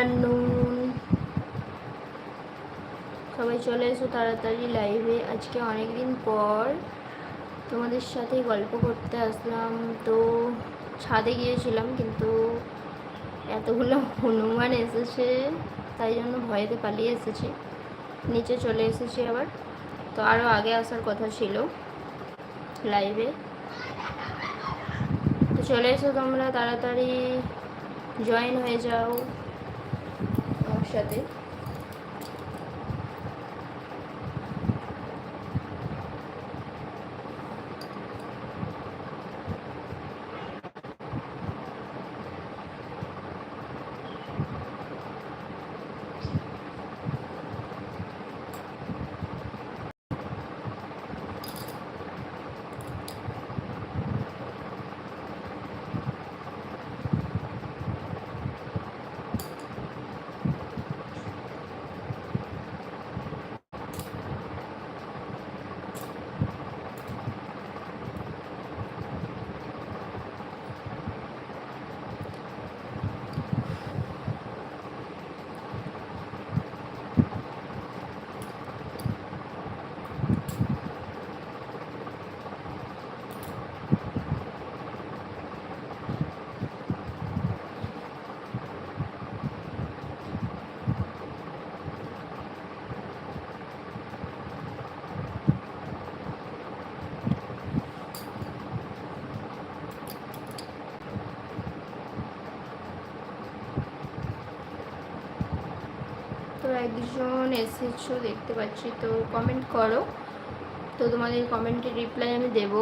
Afternoon সবাই চলে এসো তাড়াতাড়ি লাইভে আজকে অনেক দিন পর তোমাদের সাথে গল্প করতে আসলাম। তো ছাদে গিয়েছিলাম, কিন্তু এতগুলো হনুমান এসেছে, তাই জন্য ভয়েতে পালিয়ে এসেছি। নিচে চলে এসেছি আবার। তো আরও আগে আসার কথা ছিল লাইভে তো চলে এসো তোমরা, তাড়াতাড়ি জয়েন হয়ে যাও। সাথে একজন এসেছ, দেখতে পাচ্ছি, তো কমেন্ট করো। তো তোমাদের কমেন্টের রিপ্লাই আমি দেব।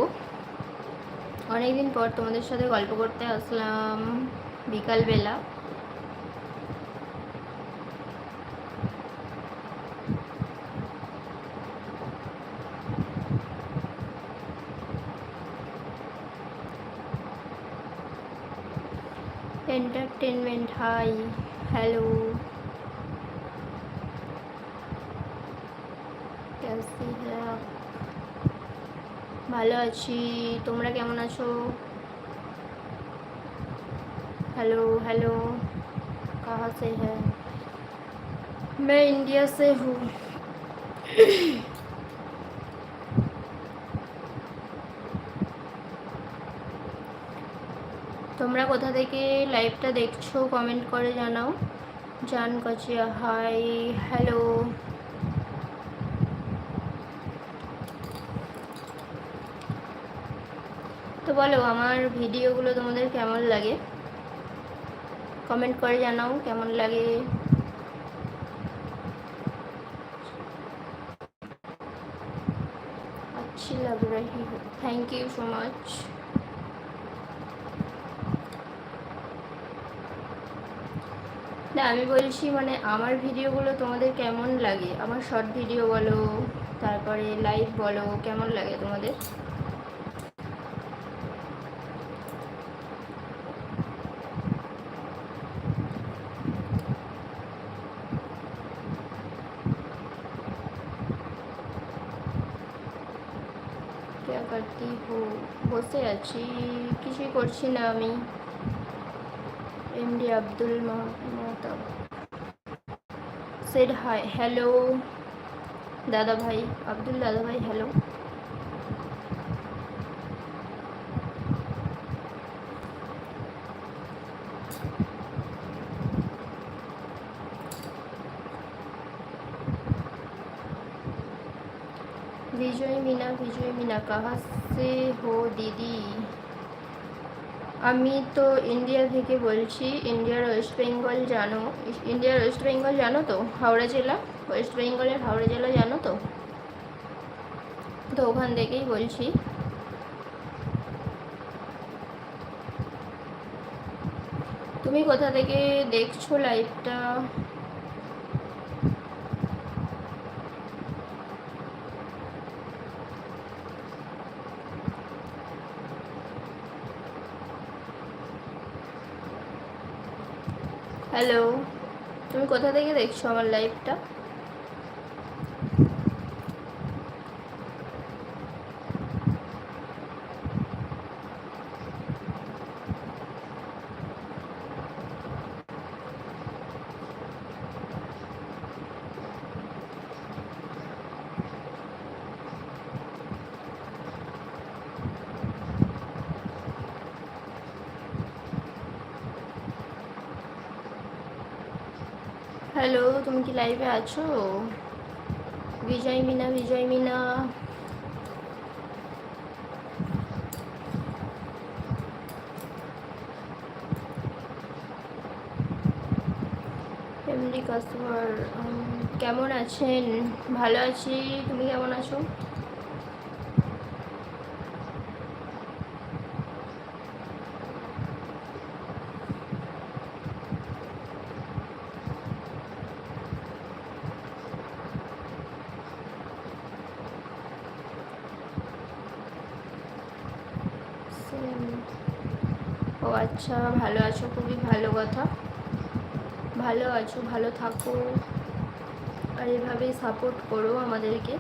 অনেকদিন পর তোমাদের সাথে গল্প করতে আসলাম, বিকালবেলা। এন্টারটেনমেন্ট হাই হ্যালো ভালো আছি তোমরা কেমন আছো हेलो हेलो कहाँ से है मैं इंडिया से हूँ তোমরা কোথা থেকে লাইভটা দেখছো কমেন্ট করে জানাও জান কচিয়া হাই হ্যালো বলো আমার ভিডিওগুলো তোমাদের কেমন লাগে কমেন্ট করে জানাও কেমন লাগে अच्छी लग रही हो थैंक यू सो मच না আমি বলছি মানে আমার ভিডিওগুলো তোমাদের কেমন লাগে আমার শর্ট ভিডিও বলো তারপরে লাইভ বলো কেমন লাগে তোমাদের আছি কিছুই করছি না আমি। MD Abdul Mahmud said hi hello দাদা ভাই আব্দুল দাদা ভাই হ্যালো विजय मीना कहाँ से हो दीदी আমি তো ইন্ডিয়া থেকে বলছি ইন্ডিয়ার ওয়েস্ট বেঙ্গল জানো ইন্ডিয়ার ওয়েস্ট বেঙ্গল জানো তো হাওড়া জেলা ওয়েস্ট বেঙ্গলের হাওড়া জেলা জানো তো তো ওখান থেকেই বলছি তুমি কোথা থেকে দেখছো লাইভটা হ্যালো তুমি কোথা থেকে দেখছ আমার লাইভটা হ্যালো, তুমি কি লাইভে আছো? বিজয় মিনা বিজয় মিনা কাস্টমার কেমন আছেন? ভালো আছি, তুমি কেমন আছো? ও আচ্ছা ভালো আছো? খুবই ভালো কথা। ভালো আছো, ভালো থাকো। আর এভাবেই সাপোর্ট করো আমাদেরকে।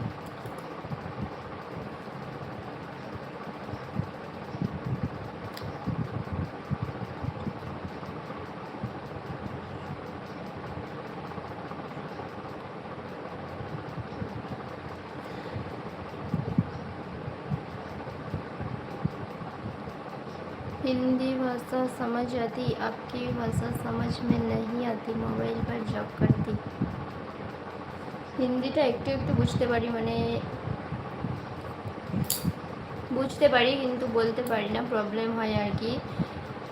भाषा समझ आती आपकी भाषा समझ में नहीं आती मोबाइल पर जॉब करती হিন্দিটা একটু একটু বুঝতে পারি মানে বুঝতে পারি কিন্তু বলতে পারি না প্রবলেম হয় আর কি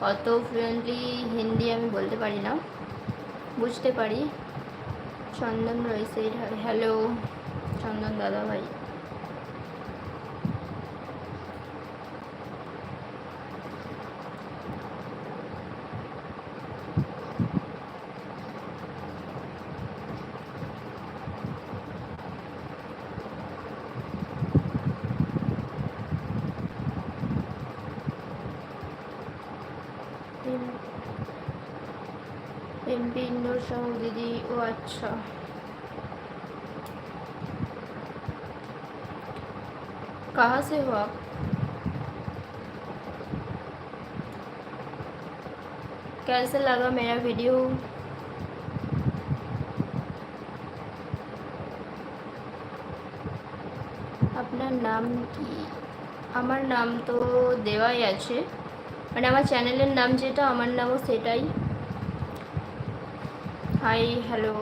অত ফ্লুয়েন্টলি হিন্দি আমি বলতে পারি না বুঝতে পারি চন্দন রয়েছে হ্যালো চন্দন দাদা ভাই एम पी इंदौर शाहू दीदी ओ अच्छा कहाँ से हो आप कैसे लगा मेरा वीडियो আপনার নাম কি আমার নাম তো দেওয়াই আছে মানে আমার চ্যানেলের নাম যেটা আমার নামও সেটাই হাই হ্যালো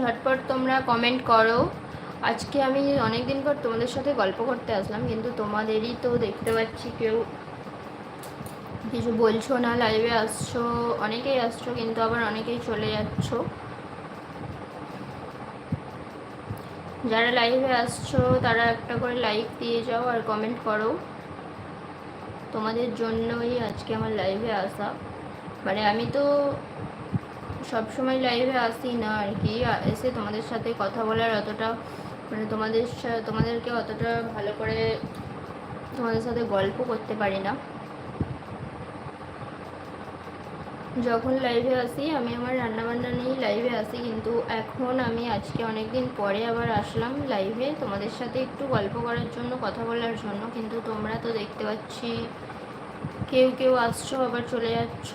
ঝটপট তোমরা কমেন্ট করো। আজকে আমি অনেক দিন পর তোমাদের সাথে গল্প করতে আসলাম, কিন্তু তোমাদেরই তো দেখতে পাচ্ছি কেউ কিছু বলছো না লাইভে আসছো, অনেকেই আসছো, কিন্তু আবার অনেকেই চলে যাচ্ছ। যারা লাইভে আসছো, তারা একটা করে লাইক দিয়ে যাও আর কমেন্ট করো। তোমাদের জন্যই আজকে আমার লাইভে আসা। মানে আমি তো সব সময় লাইভে আসি না আর কি। এসে তোমাদের সাথে কথা বলার অতটা মানে তোমাদের তোমাদেরকে অতটা ভালো করে তোমাদের সাথে গল্প করতে পারি না। যখন লাইভে আসি, আমি আমার রান্নাবান্না নিয়েই লাইভে আসি, কিন্তু এখন আমি আজকে অনেক দিন পরে আবার আসলাম লাইভে তোমাদের সাথে একটু গল্প করার জন্য, কথা বলার জন্য, কিন্তু তোমরা তো দেখতে পাচ্ছি, কেউ কেউ আসছো, আবার চলে যাচ্ছ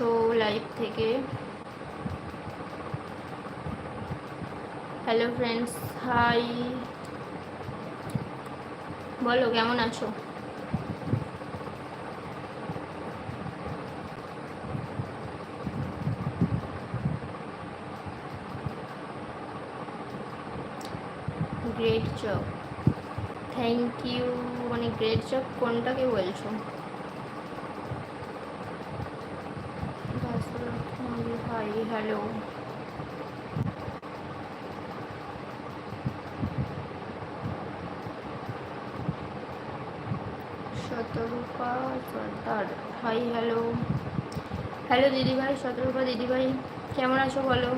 লাইভ থেকে। হ্যালো ফ্রেন্ডস হাই বলো, কেমন আছো? গ্রেট জব থ্যাংক ইউ মানে গ্রেট জব কোনটাকে বলছো? Hi hello Shatarupa Sardar. Hi hello hello দিদিভাই শতরূপা দিদিভাই কেমন আছো বলো?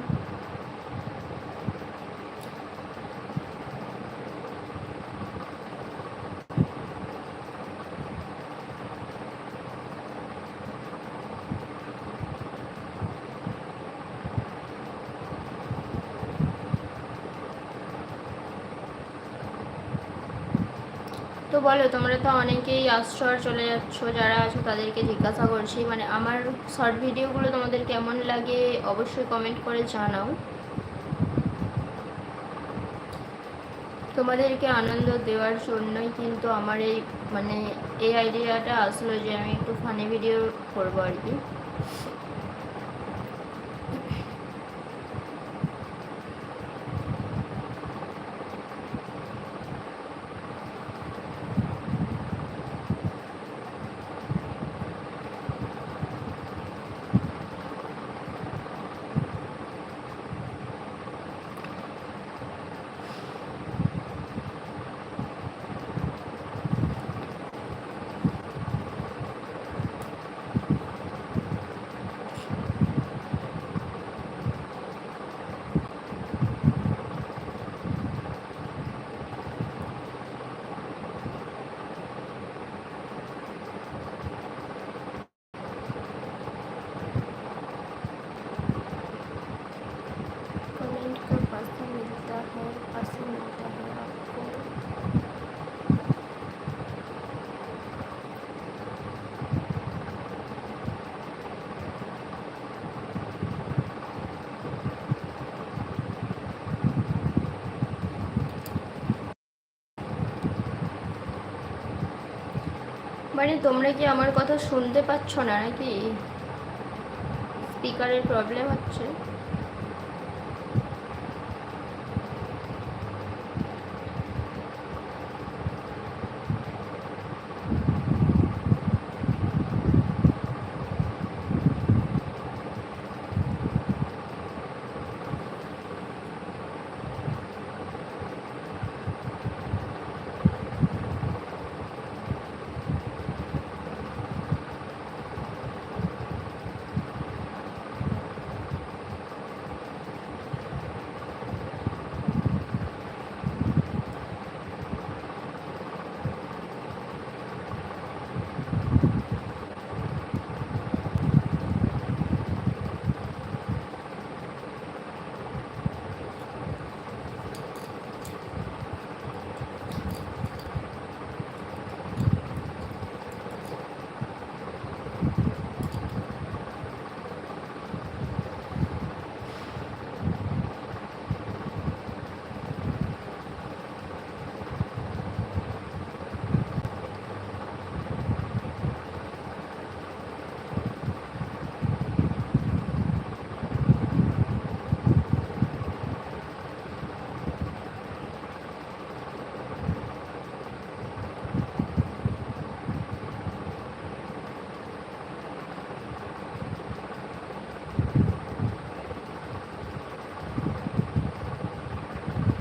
তো বলো তোমরা তো অনেকেই আশ্রয় চলে যাচ্ছ, যারা আছো তাদেরকে জিজ্ঞাসা করছি। মানে আমার শর্ট ভিডিওগুলো তোমাদের কেমন লাগে অবশ্যই কমেন্ট করে জানাও। তোমাদেরকে আনন্দ দেওয়ার জন্যই কিন্তু আমার এই মানে এই আইডিয়াটা আসলো যে আমি একটু ফানি ভিডিও করব আর কি। মানে তোমরা কি আমার কথা শুনতে পাচ্ছ না নাকি? স্পিকারের প্রবলেম হচ্ছে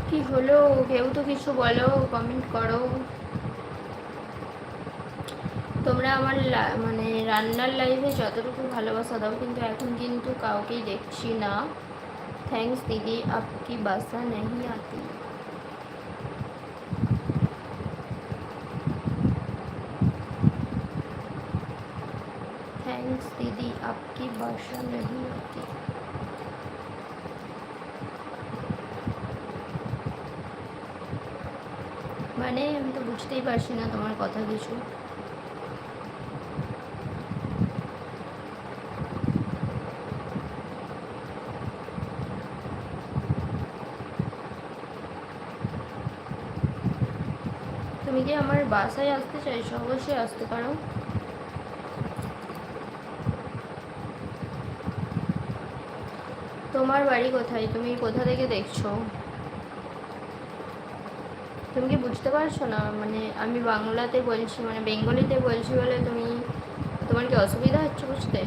কি হলো, কেউ তো কিছু বলো কমেন্ট করো। তোমরা আমার মানে রান্নার লাইফে যতটুকু ভালোবাসা দাও, কিন্তু এখন কিন্তু কাউকেই দেখছি না। থ্যাংকস দিদি, আপকি বাসা নেই আতি। থ্যাংকস দিদি, আপকি বাসা নেই আতি। মানে আমি তো বুঝতেই পারছি না তোমার কথা কিছু। তুমি কি আমার বাসায় আসতে চাইছো? অবশ্যই আসতে পারো। তোমার বাড়ি কোথায়? তুমি কোথা থেকে দেখছ? তুমি কি বুঝতে পারছ না? মানে আমি বাংলাতে বলছি মানে বেঙ্গলিতে বলছি বলে তুমি, তোমার কি অসুবিধা হচ্ছে বুঝতে?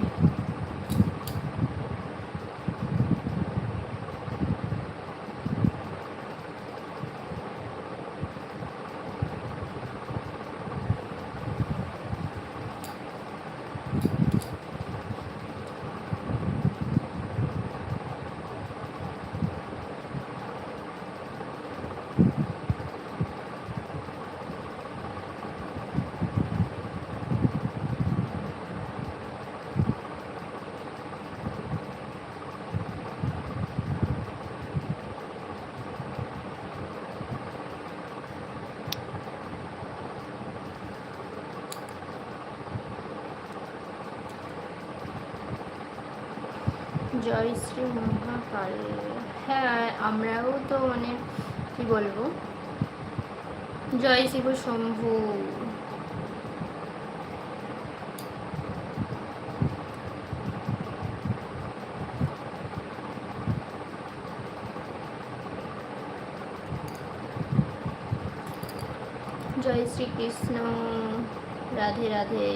জয় শ্রী মহাকাল। হ্যাঁ আমরাও তো মানে কি বলব? জয় শিব শম্ভু। জয় শ্রীকৃষ্ণ রাধে রাধে।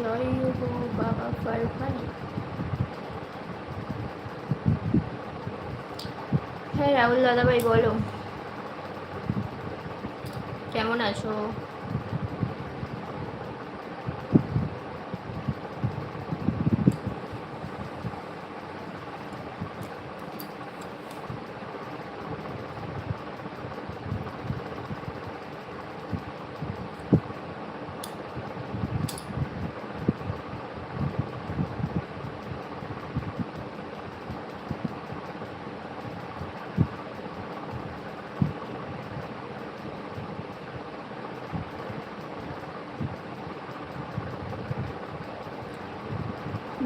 জয় হো বাবা ফারফানি হ্যাঁ রাহুল দাদাভাই বলো। কেমন আছো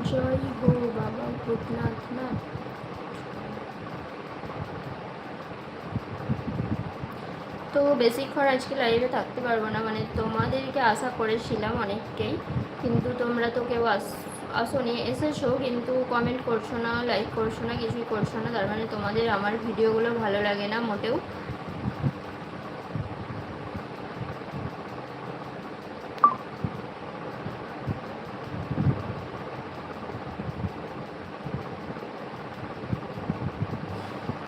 জয় হো বাবা ভূতনাথ নাথ তো বেশিক্ষণ আজকে লাইভে থাকতে পারব না মানে তোমাদেরকে আশা করেছিলাম অনেককেই, কিন্তু তোমরা তো কেউ আস, আসোনি, এসেছ, কিন্তু কমেন্ট করছ না লাইক করছ না, কিছুই করছ না, তার মানে তোমাদের আমার ভিডিওগুলো ভালো লাগে না মোটেও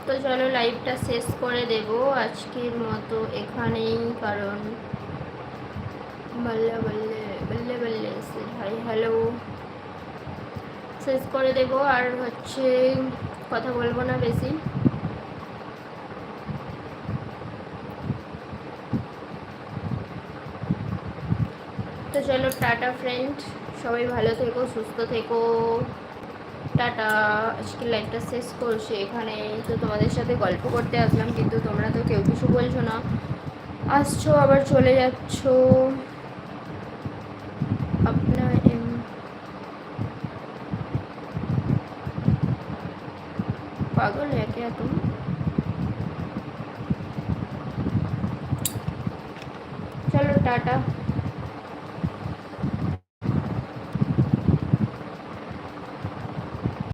তো চলো লাইভটা শেষ করে দেব আজকের মতো এখানেই, কারণ বললে বললে বললে বললে ভাই হ্যালো। শেষ করে দেব, আর হচ্ছে কথা বলব না বেশি। তো চলো টাটা ফ্রেন্ড সবাই ভালো থেকো, সুস্থ থেকো। টাটা আজকে লাইভটা শেষ করছি, এখানে তো তোমাদের সাথে গল্প করতে আসলাম, কিন্তু তোমরা তো কেউ কিছু বলছো না। আসছো, আবার চলে যাচ্ছ। আপনার পাগল একে এত? চলো, টাটা।